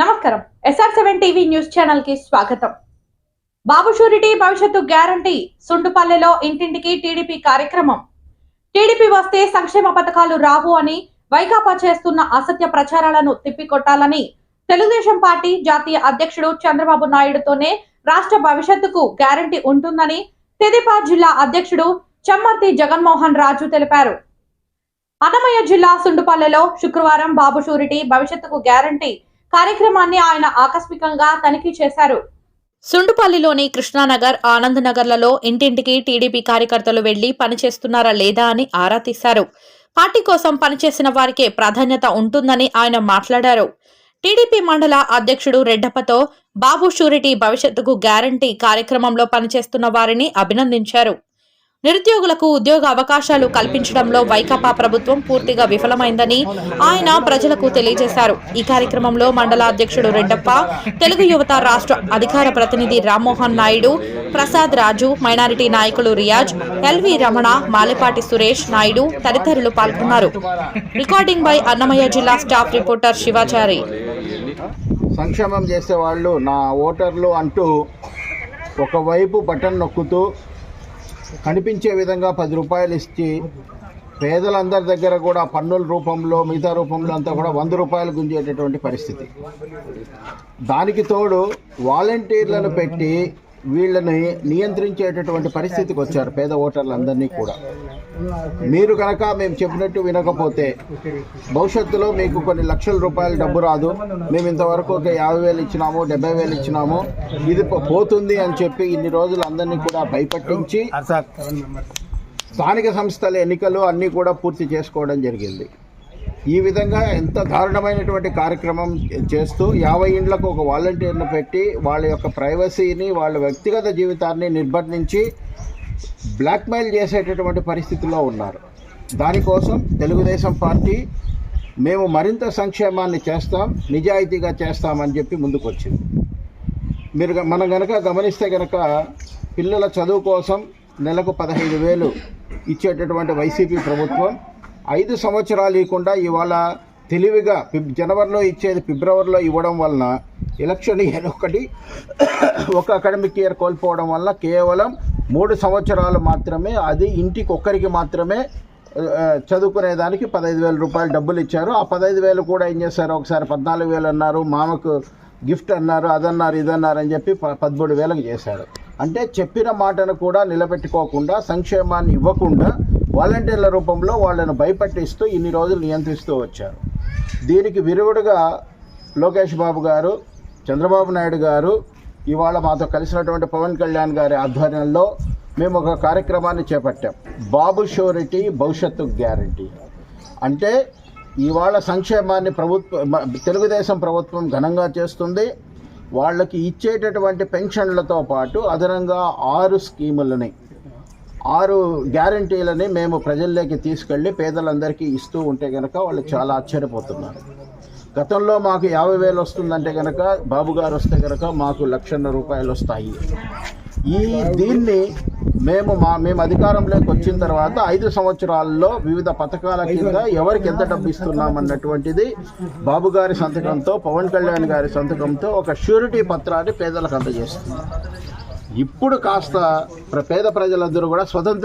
నమస్కారం. SR seven TV news ఛానల్కి స్వాగతం. బాబు షూరిటీ భవిష్యత్తు గ్యారంటీ సుండుపల్లెలో ఇంటింటికి టీడీపీ కార్యక్రమం. టీడీపీ వస్తే సంక్షేమ పథకాలు రావు అని వైకాపా చేస్తున్న అసత్య ప్రచారాలను తిప్పికొట్టాలని తెలుగుదేశం పార్టీ జాతీయ అధ్యక్షుడు చంద్రబాబు నాయుడుతోనే రాష్ట్ర భవిష్యత్తుకు గ్యారంటీ ఉంటుందని తెదేపా జిల్లా అధ్యక్షుడు చమ్మర్తి జగన్మోహన్ రాజు తెలిపారు. అన్నమయ్య జిల్లా సుండుపల్లెలో శుక్రవారం బాబు షూరిటీ భవిష్యత్తుకు గ్యారంటీ కార్యక్రమాన్ని ఆయన ఆకస్మికంగా తనిఖీ చేశారు. సుండుపల్లిలోని కృష్ణానగర్ ఆనంద్ నగర్లలో ఇంటింటికి టీడీపీ కార్యకర్తలు వెళ్ళి పనిచేస్తున్నారా లేదా అని ఆరా తీశారు. పార్టీ కోసం పనిచేసిన వారికే ప్రాధాన్యత ఉంటుందని ఆయన మాట్లాడారు. టీడీపీ మండల అధ్యక్షుడు రెడ్డప్పతో బాబు షూరిటీ భవిష్యత్తుకు గ్యారంటీ కార్యక్రమంలో పనిచేస్తున్న వారిని అభినందించారు. నిరుద్యోగులకు ఉద్యోగ అవకాశాలు కల్పించడంలో వైకాపా ప్రభుత్వం పూర్తిగా విఫలమైందని ఆయన ప్రజలకు తెలియజేశారు. ఈ కార్యక్రమంలో మండల అధ్యక్షుడు రెడ్డప్ప తెలుగు యువత రాష్ట్ర అధికార ప్రతినిధి రామ్మోహన్ నాయుడు ప్రసాద్ రాజు మైనారిటీ నాయకులు రియాజ్ ఎల్వి రమణ మాలెపాటి సురేష్ నాయుడు తదితరులు పాల్గొన్నారు. రికార్డింగ్ బై అన్నమయ్య జిల్లా స్టాఫ్ రిపోర్టర్ శివాచారి. సంక్షేమం చేసే వాళ్ళు నా ఓటర్లు అంటూ ఒకవైపు బటన్ నొక్కుతూ కనిపించే విధంగా పది రూపాయలు ఇచ్చి పేదలందరి దగ్గర కూడా పన్నుల రూపంలో మిగతా రూపంలో అంతా కూడా వంద రూపాయలు గుంజేటటువంటి పరిస్థితి. దానికి తోడు వాలంటీర్లను పెట్టి వీళ్ళని నియంత్రించేటటువంటి పరిస్థితికి వచ్చారు పేద ఓటర్లందరినీ కూడా. మీరు కనుక మేము చెప్పినట్టు వినకపోతే భవిష్యత్తులో మీకు కొన్ని లక్షల రూపాయల డబ్బు రాదు. మేము ఇంతవరకు ఒక యాభై వేలు ఇచ్చినాము డెబ్బై వేలు ఇచ్చినాము. ఇది పోతుంది అని చెప్పి ఇన్ని రోజులు అందరినీ కూడా భయపట్టించి స్థానిక సంస్థల ఎన్నికలు అన్నీ కూడా పూర్తి చేసుకోవడం జరిగింది. ఈ విధంగా ఎంత దారుణమైనటువంటి కార్యక్రమం చేస్తూ యాభై ఇండ్లకు ఒక వాలంటీర్ను పెట్టి వాళ్ళ యొక్క ప్రైవసీని వాళ్ళ వ్యక్తిగత జీవితాన్ని నిర్బంధించి బ్లాక్మెయిల్ చేసేటటువంటి పరిస్థితిలో ఉన్నారు. దానికోసం తెలుగుదేశం పార్టీ మేము మరింత సంక్షేమాన్ని చేస్తాం నిజాయితీగా చేస్తామని చెప్పి ముందుకొచ్చింది. మీరు మనం కనుక గమనిస్తే కనుక పిల్లల చదువు కోసం నెలకు పదహైదు వేలు ఇచ్చేటటువంటి వైసీపీ ప్రభుత్వం ఐదు సంవత్సరాలు ఇవ్వకుండా ఇవాళ తెలివిగా ఫిబ్ జనవరిలో ఇచ్చేది ఫిబ్రవరిలో ఇవ్వడం వలన ఎలక్షన్ ఇయర్ ఒకటి ఒక అకాడమిక్ ఇయర్ కోల్పోవడం వల్ల కేవలం మూడు సంవత్సరాలు మాత్రమే అది ఇంటికి ఒక్కరికి మాత్రమే చదువుకునేదానికి పదహైదు వేల రూపాయలు డబ్బులు ఇచ్చారు. ఆ పదహైదు వేలు కూడా ఏం చేశారు? ఒకసారి పద్నాలుగు వేలు అన్నారు మామకు గిఫ్ట్ అన్నారు అదన్నారు ఇదన్నారు అని చెప్పి పదమూడు వేలకు చేశారు. అంటే చెప్పిన మాటను కూడా నిలబెట్టుకోకుండా సంక్షేమాన్ని ఇవ్వకుండా వాలంటీర్ల రూపంలో వాళ్ళను భయపెట్టిస్తూ ఇన్ని రోజులు నియంత్రిస్తూ వచ్చారు. దీనికి విరుగుడుగా లోకేష్ బాబు గారు చంద్రబాబు నాయుడు గారు ఇవాళ మాతో కలిసినటువంటి పవన్ కళ్యాణ్ గారి ఆధ్వర్యంలో మేము ఒక కార్యక్రమాన్ని చేపట్టాం. బాబు షూరిటీ భవిష్యత్తు గ్యారంటీ. అంటే ఇవాళ సంక్షేమాన్ని ప్రభుత్వ తెలుగుదేశం ప్రభుత్వం ఘనంగా చేస్తుంది. వాళ్ళకి ఇచ్చేటటువంటి పెన్షన్లతో పాటు అదనంగా ఆరు స్కీములని ఆరు గ్యారంటీలని మేము ప్రజల్లోకి తీసుకెళ్ళి పేదలందరికీ ఇస్తూ ఉంటే కనుక వాళ్ళు చాలా ఆశ్చర్యపోతున్నారు. గతంలో మాకు యాభై వేలు వస్తుందంటే కనుక బాబు గారు వస్తే కనుక మాకు లక్షన్నర రూపాయలు వస్తాయి ఈ దీన్ని మేము మా మేము అధికారంలోకి వచ్చిన తర్వాత ఐదు సంవత్సరాల్లో వివిధ పథకాల కింద ఎవరికి ఎంత డబ్బు ఇస్తున్నాం అన్నటువంటిది బాబు గారి సంతకంతో పవన్ కళ్యాణ్ గారి సంతకంతో ఒక షూరిటీ పత్రాన్ని పేదలకు అందజేస్తుంది. ఇప్పుడు కాస్త పేద ప్రజలందరూ కూడా స్వతంత్ర